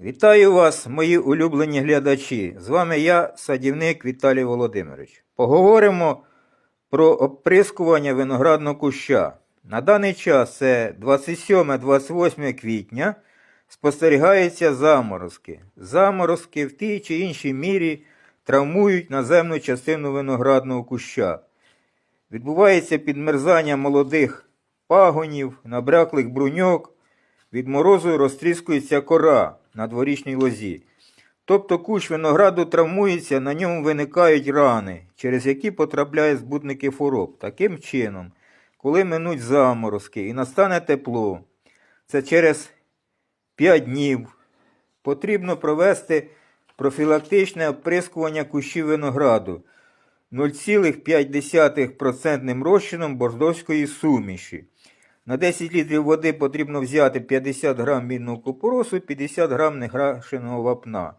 Вітаю вас, мої улюблені глядачі. З вами я, садівник Віталій Володимирович. Поговоримо про оприскування виноградного куща. На даний час це 27-28 квітня. Спостерігаються заморозки. Заморозки в тій чи іншій мірі травмують наземну частину виноградного куща. Відбувається підмерзання молодих пагонів, набряклих бруньок, від морозу розтріскується кора на дворічній лозі. Тобто кущ винограду травмується, на ньому виникають рани, через які потрапляють збутники хвороб. Таким чином, коли минуть заморозки і настане тепло, це через 5 днів потрібно провести профілактичне оприскування кущів винограду 0,5% розчином бордоської суміші. На 10 літрів води потрібно взяти 50 грам мінного купоросу, 50 грам неграшеного вапна,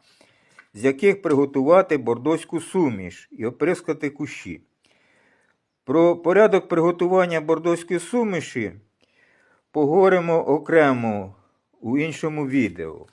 з яких приготувати бордоську суміш і оприскати кущі. Про порядок приготування бордоської суміші поговоримо окремо у іншому відео.